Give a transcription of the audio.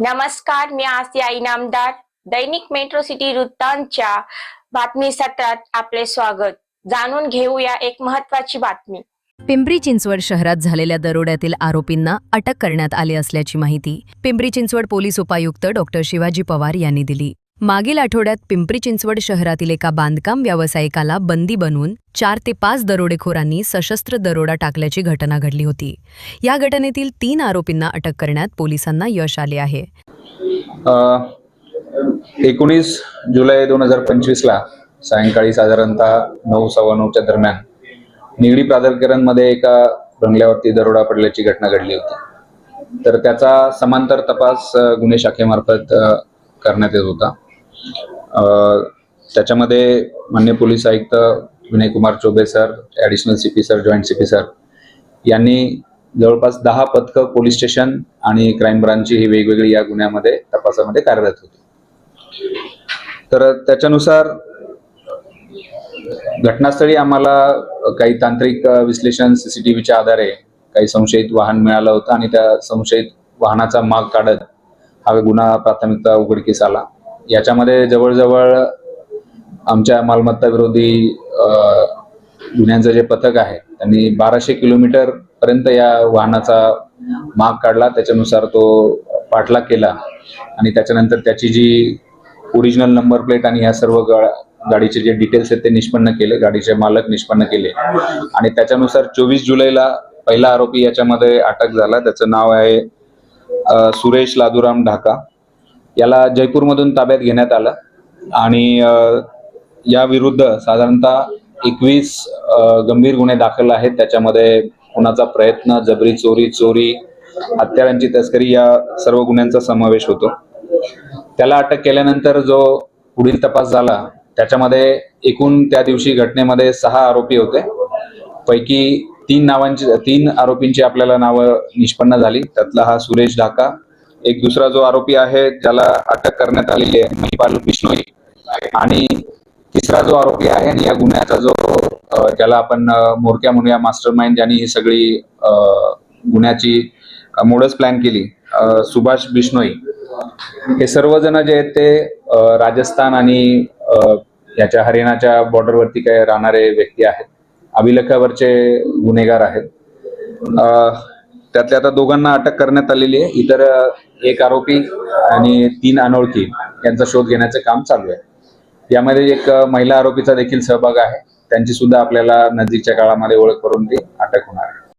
नमस्कार मी आसिया इनामदार दैनिक metro city वृत्तांतच्या बातमी सत्रात आपले स्वागत. जाणून घेऊया एक महत्वाची बातमी. पिंपरी चिंचवड शहरात झालेल्या दरोड्यातील आरोपींना अटक करण्यात आली असल्याची माहिती पिंपरी चिंचवड पोलीस उपायुक्त डॉक्टर शिवाजी पवार यांनी दिली. मागील आठवड्यात पिंपरी चिंचवड शहरातील एका बांधकाम व्यावसायिकाला बंदी बनवून चार ते पाच दरोडेखोरांनी सशस्त्र दरोडा टाकल्याची घटना घडली होती. या घटनेतील तीन आरोपींना अटक करण्यात पोलिसांना यश आले आहे. एकोणीस जुलै दोन हजार पंचवीसला सायंकाळी साधारणतः नऊ सव्वा नऊच्या दरम्यान निगडी प्राधिकरणमध्ये एका बंगल्यावरती दरोडा पडल्याची घटना घडली होती. तर त्याचा समांतर तपास गुन्हे शाखेमार्फत करण्यात येत होता. त्याच्यामध्ये मान्य पोलीस आयुक्त Vinay Kumar Choubey sir additional C P sir joint C P sir यांनी जवळपास दहा पथकं पोलीस स्टेशन आणि क्राईम ब्रांचची ही वेगवेगळी या गुन्ह्यामध्ये तपासामध्ये कार्यरत होती. तर त्याच्यानुसार घटनास्थळी आम्हाला काही तांत्रिक विश्लेषण सीसीटीव्हीच्या आधारे काही संशयित वाहन मिळालं होतं आणि त्या संशयित वाहनाचा माग काढत हा गुन्हा प्राथमिकता उघडकीस आला. याच्यामध्ये जवळजवळ आमच्या मालमत्ता विरोधी गुन्ह्यांचं जे पथक आहे त्यांनी बाराशे किलोमीटर पर्यंत या वाहनाचा माग काढला. त्याच्यानुसार तो पाठलाग केला आणि त्याच्यानंतर त्याची जी ओरिजिनल नंबर प्लेट आणि ह्या सर्व गा- गाडीचे जे डिटेल्स आहेत ते निष्पन्न केले गाडीचे मालक निष्पन्न केले. आणि त्याच्यानुसार चोवीस जुलैला पहिला आरोपी याच्यामध्ये अटक झाला. त्याचं नाव आहे सुरेश लादुराम ढाका. याला जयपूरमधून ताब्यात घेण्यात आलं. आणि या विरुद्ध साधारणतः एकवीस गंभीर गुन्हे दाखल आहेत. त्याच्यामध्ये खुनाचा प्रयत्न जबरी चोरी चोरी हत्यारांची तस्करी या सर्व गुन्ह्यांचा समावेश होतो. त्याला अटक केल्यानंतर जो पुढील तपास झाला त्याच्यामध्ये एकूण त्या दिवशी घटनेमध्ये सहा आरोपी होते. पैकी तीन नावांची तीन आरोपींची आपल्याला नावं निष्पन्न झाली. त्यातला हा सुरेश ढाका एक दुसरा जो आरोपी आहे त्याला अटक करण्यात आलेली आहे महिपाल बिश्नोई. आणि तिसरा जो आरोपी आहे आणि या गुन्ह्याचा जो ज्याला आपण मोरक्या म्हणूया मास्टर माइंड ज्यांनी ही सगळी गुन्ह्याची मोडच प्लॅन केली सुभाष बिश्नोई. हे सर्वजण जे आहेत ते राजस्थान आणि याच्या हरियाणाच्या बॉर्डरवरती काही राहणारे व्यक्ती आहेत. अभिलेखावरचे गुन्हेगार आहेत. त्यातल्या आता दोघांना अटक करण्यात आलेली आहे. इतर एक आरोपी आणि तीन अनोळखी यांचा शोध घेण्याचं काम चालू आहे. यामध्ये एक महिला आरोपीचा देखील सहभाग आहे. त्यांची सुद्धा आपल्याला नजीकच्या काळामध्ये ओळख करून ती अटक होणार आहे.